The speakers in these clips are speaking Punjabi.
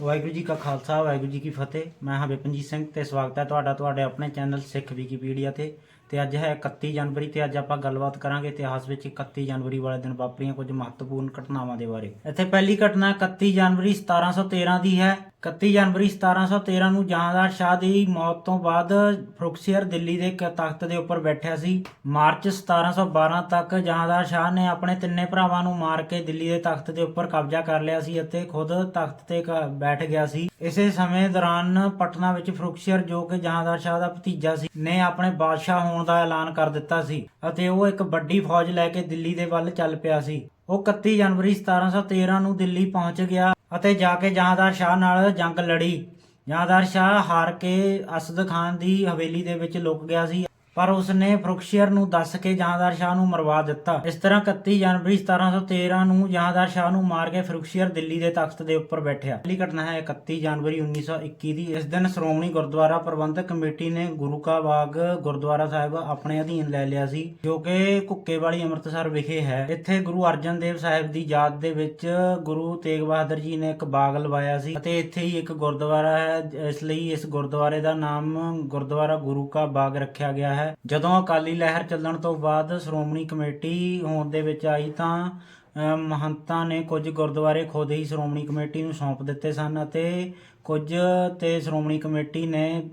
ਵਾਹਿਗੁਰੂ ਜੀ ਕਾ ਖਾਲਸਾ, ਵਾਹਿਗੁਰੂ ਜੀ ਕੀ ਫਤਿਹ। ਮੈਂ ਹਾਂ ਵਿਪਨਜੀਤ ਸਿੰਘ ਤੇ ਸਵਾਗਤ ਹੈ ਤੁਹਾਡਾ, ਤੁਹਾਡੇ ਆਪਣੇ ਚੈਨਲ ਸਿੱਖ ਵਿਕੀਪੀਡੀਆ ਤੇ। ਤੇ ਅੱਜ ਹੈ 31 ਜਨਵਰੀ ਤੇ ਅੱਜ ਆਪਾਂ ਗੱਲਬਾਤ ਕਰਾਂਗੇ ਇਤਿਹਾਸ ਵਿੱਚ 31 ਜਨਵਰੀ ਵਾਲੇ ਦਿਨ ਵਾਪਰੀਆਂ ਕੁਝ ਮਹੱਤਵਪੂਰਨ ਘਟਨਾਵਾਂ ਦੇ ਬਾਰੇ। ਇੱਥੇ ਪਹਿਲੀ ਘਟਨਾ 31 ਜਨਵਰੀ 1713 ਦੀ ਹੈ। 31 ਜਨਵਰੀ 1713 ਨੂੰ ਜਹਾਂਦਾਰ ਸ਼ਾਹ ਦੀ ਮੌਤ ਤੋਂ ਬਾਅਦ ਫਰੁਖਸੀਅਰ ਦਿੱਲੀ ਦੇ ਇੱਕ ਤਖਤ ਦੇ ਉੱਪਰ ਬੈਠਿਆ ਸੀ। ਮਾਰਚ 1712 ਤੱਕ ਜਹਾਂਦਾਰ ਸ਼ਾਹ ਨੇ ਆਪਣੇ ਤਿੰਨੇ ਭਰਾਵਾਂ ਨੂੰ ਮਾਰ ਕੇ ਦਿੱਲੀ ਦੇ ਤਖਤ ਦੇ ਉੱਪਰ ਕਬਜ਼ਾ ਕਰ ਲਿਆ ਸੀ ਅਤੇ ਖੁਦ ਤਖਤ ਤੇ ਕ- ਬੈਠ ਗਿਆ ਸੀ। ਇਸੇ ਸਮੇਂ ਦੌਰਾਨ ਪਟਨਾ ਵਿੱਚ ਫਰੁਖਸੀਅਰ ਜੋ ਕਿ ਜਹਾਂਦਾਰ ਸ਼ਾਹ ਦਾ ਭਤੀਜਾ ਸੀ, ਨੇ ਆਪਣੇ ਬਾਦਸ਼ਾਹ ਹੋਣ ਦਾ ਐਲਾਨ ਕਰ ਦਿੱਤਾ ਸੀ ਅਤੇ ਉਹ ਇੱਕ ਵੱਡੀ ਫੌਜ ਲੈ ਕੇ ਦਿੱਲੀ ਦੇ ਵੱਲ ਚੱਲ ਪਿਆ ਸੀ। ਉਹ 31 ਜਨਵਰੀ 1713 ਨੂੰ ਦਿੱਲੀ ਪਹੁੰਚ ਗਿਆ। ਅਤੇ ਜਾ ਕੇ ਜਹਾਂਦਾਰ ਸ਼ਾਹ ਨਾਲ ਜੰਗ ਲੜੀ। ਜਹਾਂਦਾਰ ਸ਼ਾਹ ਹਾਰ ਕੇ ਅਸਦ ਖਾਨ ਦੀ ਹਵੇਲੀ ਦੇ ਵਿੱਚ ਲੁਕ ਗਿਆ ਸੀ। ਪਰ ਉਸਨੇ ਫਰੁਖਸ਼ੀਅਰ ਨੂੰ ਦੱਸ ਕੇ ਜਹਾਂਦਾਰ ਸ਼ਾਹ ਨੂੰ ਮਰਵਾ ਦਿੱਤਾ। ਇਸ ਤਰ੍ਹਾਂ 31 ਜਨਵਰੀ 1713 ਨੂੰ ਜਹਾਂਦਾਰ ਸ਼ਾਹ ਨੂੰ ਮਾਰ ਕੇ ਫਰੁਖਸ਼ੀਅਰ ਦਿੱਲੀ ਦੇ ਤਖਤ ਦੇ ਉੱਪਰ ਬੈਠਿਆ। ਪਹਿਲੀ ਘਟਨਾ ਹੈ 31 ਜਨਵਰੀ 1921 ਦੀ। ਇਸ ਦਿਨ ਸ਼੍ਰੋਮਣੀ ਗੁਰਦੁਆਰਾ ਪ੍ਰਬੰਧਕ ਕਮੇਟੀ ਨੇ ਗੁਰੂ ਕਾ ਬਾਗ ਗੁਰਦੁਆਰਾ ਸਾਹਿਬ ਆਪਣੇ ਅਧੀਨ ਲੈ ਲਿਆ ਸੀ, ਜੋ ਕਿ ਕੁੱਕੇਵਾਲੀ ਅੰਮ੍ਰਿਤਸਰ ਵਿਖੇ ਹੈ। ਇੱਥੇ ਗੁਰੂ ਅਰਜਨ ਦੇਵ ਸਾਹਿਬ ਦੀ ਯਾਦ ਦੇ ਵਿੱਚ ਗੁਰੂ ਤੇਗ ਬਹਾਦਰ ਜੀ ਨੇ ਇੱਕ ਬਾਗ ਲਵਾਇਆ ਸੀ ਅਤੇ ਇੱਥੇ ਹੀ ਇੱਕ ਗੁਰਦੁਆਰਾ ਹੈ, ਇਸ ਲਈ ਇਸ ਗੁਰਦੁਆਰੇ ਦਾ ਨਾਮ ਗੁਰਦੁਆਰਾ ਗੁਰੂ ਕਾ ਬਾਗ ਰੱਖਿਆ ਗਿਆ ਹੈ। ਜਦੋਂ ਅਕਾਲੀ ਲਹਿਰ ਚੱਲਣ ਤੋਂ ਬਾਅਦ ਸ਼੍ਰੋਮਣੀ ਕਮੇਟੀ ਹੋਂਦ ਦੇ ਵਿੱਚ ਆਈ ਤਾਂ ਮਹੰਤਾਂ ਨੇ ਕੁਝ ਗੁਰਦੁਆਰੇ ਖੁਦ ਹੀ ਸ਼੍ਰੋਮਣੀ ਕਮੇਟੀ ਨੂੰ ਸੌਂਪ ਦਿੱਤੇ ਸਨ ਅਤੇ ਕੁਝ ਤੇ ਸ਼੍ਰੋਮਣੀ ਕਮੇਟੀ ਨੇ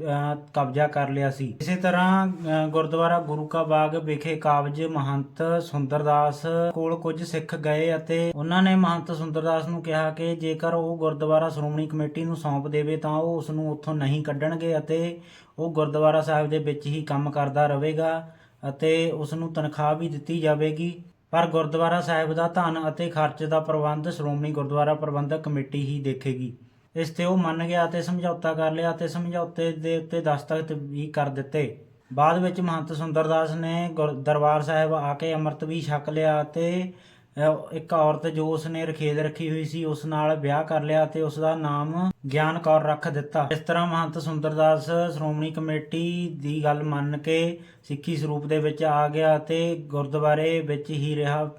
ਕਬਜ਼ਾ ਕਰ ਲਿਆ ਸੀ। ਇਸੇ ਤਰ੍ਹਾਂ ਗੁਰਦੁਆਰਾ ਗੁਰੂ ਕਾ ਬਾਗ ਵਿਖੇ ਕਾਬਜ ਮਹੰਤ ਸੁੰਦਰਦਾਸ ਕੋਲ ਕੁਝ ਸਿੱਖ ਗਏ ਅਤੇ ਉਹਨਾਂ ਨੇ ਮਹੰਤ ਸੁੰਦਰਦਾਸ ਨੂੰ ਕਿਹਾ ਕਿ ਜੇਕਰ ਉਹ ਗੁਰਦੁਆਰਾ ਸ਼੍ਰੋਮਣੀ ਕਮੇਟੀ ਨੂੰ ਸੌਂਪ ਦੇਵੇ ਤਾਂ ਉਹ ਉਸ ਨੂੰ ਉੱਥੋਂ ਨਹੀਂ ਕੱਢਣਗੇ ਅਤੇ ਉਹ ਗੁਰਦੁਆਰਾ ਸਾਹਿਬ ਦੇ ਵਿੱਚ ਹੀ ਕੰਮ ਕਰਦਾ ਰਹੇਗਾ ਅਤੇ ਉਸ ਨੂੰ ਤਨਖਾਹ ਵੀ ਦਿੱਤੀ ਜਾਵੇਗੀ। ਪਰ ਗੁਰਦੁਆਰਾ ਸਾਹਿਬ ਦਾ ਧਨ ਅਤੇ ਖਰਚ ਦਾ ਪ੍ਰਬੰਧ ਸ਼੍ਰੋਮਣੀ ਗੁਰਦੁਆਰਾ ਪ੍ਰਬੰਧਕ ਕਮੇਟੀ ਹੀ ਦੇਖੇਗੀ। ਇਸ ਤੇ ਉਹ ਮੰਨ ਗਿਆ ਅਤੇ ਸਮਝੌਤਾ ਕਰ ਲਿਆ ਅਤੇ ਸਮਝੌਤੇ ਦੇ ਉੱਤੇ ਦਸਤਖਤ ਵੀ ਕਰ ਦਿੱਤੇ। ਬਾਅਦ ਵਿੱਚ ਮਹੰਤ ਸੁੰਦਰਦਾਸ ਨੇ ਗੁਰ- ਦਰਬਾਰ ਸਾਹਿਬ ਆ ਕੇ ਅੰਮ੍ਰਿਤ ਵੀ ਛਕ ਲਿਆ ਅਤੇ ਇੱਕ ਔਰਤ ਜੋ ਉਸਨੇ ਰਖੇਦ ਰੱਖੀ ਹੋਈ ਸੀ ਉਸ ਨਾਲ ਵਿਆਹ ਕਰ ਲਿਆ ਅਤੇ ਉਸ ਦਾ ਨਾਮ ਗਿਆਨ ਕੌਰ ਰੱਖ ਦਿੱਤਾ। ਇਸ ਤਰ੍ਹਾਂ ਮਹੰਤ ਸੁੰਦਰਦਾਸ ਸ਼੍ਰੋਮਣੀ ਕਮੇਟੀ ਦੀ ਗੱਲ ਮੰਨ ਕੇ ਸਿੱਖੀ ਸਰੂਪ ਦੇ ਵਿੱਚ ਆ ਗਿਆ ਅਤੇ ਗੁਰਦੁਆਰੇ ਵਿੱਚ ਹੀ ਰਿਹਾ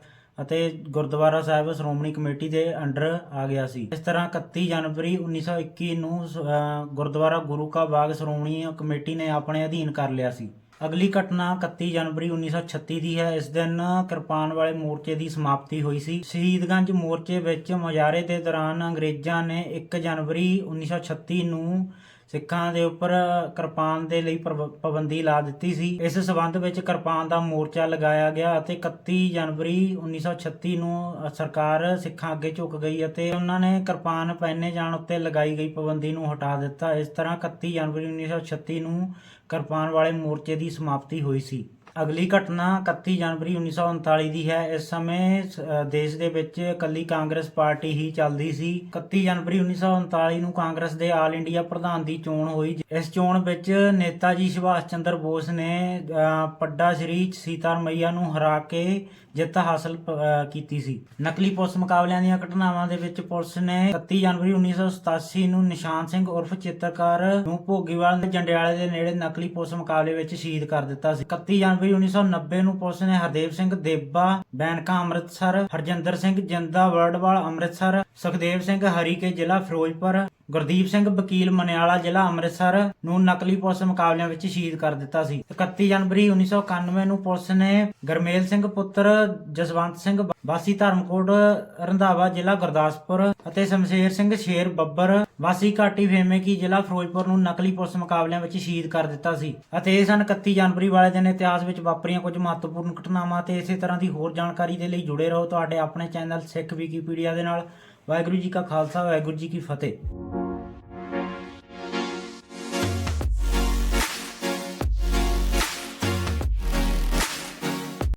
ਅਤੇ ਗੁਰਦੁਆਰਾ ਸਾਹਿਬ ਸ਼੍ਰੋਮਣੀ ਕਮੇਟੀ ਦੇ ਅੰਡਰ ਆ ਗਿਆ ਸੀ। ਇਸ ਤਰ੍ਹਾਂ 31 ਜਨਵਰੀ 1921 ਨੂੰ ਅਹ, ਗੁਰਦੁਆਰਾ ਗੁਰੂ ਕਾ ਬਾਗ ਸ਼੍ਰੋਮਣੀ ਕਮੇਟੀ ਨੇ ਆਪਣੇ ਅਧੀਨ ਕਰ ਲਿਆ ਸੀ। ਅਗਲੀ ਘਟਨਾ 31 ਜਨਵਰੀ 1936 ਦੀ ਹੈ। ਇਸ ਦਿਨ ਕਿਰਪਾਨ ਵਾਲੇ ਮੋਰਚੇ ਦੀ ਸਮਾਪਤੀ ਹੋਈ ਸੀ। ਸ਼ਹੀਦਗੰਜ ਮੋਰਚੇ ਵਿੱਚ ਮੁਜ਼ਾਹਰੇ ਦੇ ਦੌਰਾਨ ਅੰਗਰੇਜ਼ਾਂ ਨੇ 1 ਜਨਵਰੀ 1936 ਨੂੰ ਸਿੱਖਾਂ ਦੇ ਉੱਪਰ ਕਿਰਪਾਨ ਦੇ ਲਈ ਪਾਬੰਦੀ ਲਾ ਦਿੱਤੀ ਸੀ। ਇਸ ਸਬੰਧ ਵਿੱਚ ਕਿਰਪਾਨ ਦਾ ਮੋਰਚਾ ਲਗਾਇਆ ਗਿਆ ਅਤੇ 31 ਜਨਵਰੀ 1936 ਨੂੰ ਸਰਕਾਰ ਸਿੱਖਾਂ ਅੱਗੇ ਝੁਕ ਗਈ ਅਤੇ ਉਹਨਾਂ ਨੇ ਕਿਰਪਾਨ ਪਹਿਨੇ ਜਾਣ ਉੱਤੇ ਲਗਾਈ ਗਈ ਪਾਬੰਦੀ ਨੂੰ ਹਟਾ ਦਿੱਤਾ। ਇਸ ਤਰ੍ਹਾਂ 31 ਜਨਵਰੀ 1936 ਨੂੰ ਕਿਰਪਾਨ ਵਾਲੇ ਮੋਰਚੇ ਦੀ ਸਮਾਪਤੀ ਹੋਈ ਸੀ। ਅਗਲੀ ਘਟਨਾ 31 ਜਨਵਰੀ 1939 ਦੀ ਹੈ। ਇਸ ਸਮੇਂ ਦੇਸ਼ ਦੇ ਵਿੱਚ ਇਕੱਲੀ ਕਾਂਗਰਸ ਪਾਰਟੀ ਹੀ ਚੱਲਦੀ ਸੀ। 31 ਜਨਵਰੀ 1939 ਨੂੰ ਕਾਂਗਰਸ ਦੇ ਆਲ ਇੰਡੀਆ ਪ੍ਰਧਾਨ ਦੀ ਚੋਣ ਹੋਈ। ਇਸ ਚੋਣ ਵਿੱਚ ਨੇਤਾ ਜੀ ਸੁਭਾਸ਼ ਚੰਦਰ ਬੋਸ ਨੇ ਪੱਡਾ ਸ਼੍ਰੀ ਸੀਤਾਰਮਈਆ ਨੂੰ ਹਰਾ ਕੇ ਜਿੱਤ ਹਾਸਲ ਕੀਤੀ ਸੀ। ਨਕਲੀ ਪੁਲਿਸ ਮੁਕਾਬਲਿਆਂ ਦੀਆਂ ਘਟਨਾਵਾਂ ਦੇ ਵਿੱਚ ਪੁਲਿਸ ਨੇ 31 ਜਨਵਰੀ 1987 ਨੂੰ ਨਿਸ਼ਾਨ ਸਿੰਘ ਉਰਫ ਚਿੱਤਰਕਾਰ ਨੂੰ ਭੋਗੀਵਾਲ ਦੇ ਜੰਡਿਆਲੇ ਦੇ ਨੇੜੇ ਨਕਲੀ ਪੁਲਿਸ ਮੁਕਾਬਲੇ ਵਿੱਚ ਸ਼ਹੀਦ ਕਰ ਦਿੱਤਾ ਸੀ। 31 ਜਨਵਰੀ 1990 ਨੂੰ ਪੁਲਿਸ ਨੇ ਹਰਦੇਵ ਸਿੰਘ ਦੇਬਾ ਬੈਨਕਾ ਅੰਮ੍ਰਿਤਸਰ, ਹਰਜਿੰਦਰ ਸਿੰਘ ਜਿੰਦਾ ਵਰਡਵਾਲ ਅੰਮ੍ਰਿਤਸਰ, ਸੁਖਦੇਵ ਸਿੰਘ ਹਰੀਕੇ ਜ਼ਿਲ੍ਹਾ ਫਿਰੋਜ਼ਪੁਰ, ਗੁਰਦੀਪ ਸਿੰਘ ਵਕੀਲ ਮਨਿਆਲਾ ਜ਼ਿਲ੍ਹਾ ਅੰਮ੍ਰਿਤਸਰ ਨੂੰ ਨਕਲੀ ਪੁਲਿਸ ਮੁਕਾਬਲਿਆਂ ਵਿੱਚ ਸ਼ਹੀਦ ਕਰ ਦਿੱਤਾ ਸੀ। 31 ਜਨਵਰੀ 1991 ਨੂੰ ਪੁਲਿਸ ਨੇ ਗਰਮੇਲ ਸਿੰਘ ਪੁੱਤਰ ਜਸਵੰਤ ਸਿੰਘ ਵਾਸੀ ਧਰਮਕੋਟ, ਰੰਧਾਵਾ ਜ਼ਿਲ੍ਹਾ ਗੁਰਦਾਸਪੁਰ ਅਤੇ ਸ਼ਮਸ਼ੇਰ ਸਿੰਘ ਸ਼ੇਰ ਬੱਬਰ ਵਾਸੀ ਘਾਟੀ ਫੇਮੇਕੀ ਜ਼ਿਲ੍ਹਾ ਫਿਰੋਜ਼ਪੁਰ ਨੂੰ ਨਕਲੀ ਪੁਲਿਸ ਮੁਕਾਬਲਿਆਂ ਵਿੱਚ ਸ਼ਹੀਦ ਕਰ ਦਿੱਤਾ ਸੀ ਅਤੇ ਇਹ ਸਨ 31 ਜਨਵਰੀ ਵਾਲੇ ਦਿਨ ਇਤਿਹਾਸ ਵਿੱਚ ਵਾਪਰੀਆਂ ਕੁਝ ਮਹੱਤਵਪੂਰਨ ਘਟਨਾਵਾਂ ਤੇ ਇਸੇ ਤਰ੍ਹਾਂ ਦੀ ਹੋਰ ਜਾਣਕਾਰੀ ਦੇ ਲਈ ਜੁੜੇ ਰਹੋ ਤੁਹਾਡੇ ਆਪਣੇ ਚੈਨਲ ਸਿੱਖ ਵਿਕੀਪੀਡੀਆ ਦੇ ਨਾਲ। ਵਾਹਿਗੁਰੂ ਜੀ ਕਾ ਖਾਲਸਾ, ਵਾਹਿਗੁਰੂ ਜੀ ਕੀ ਫਤਿਹ।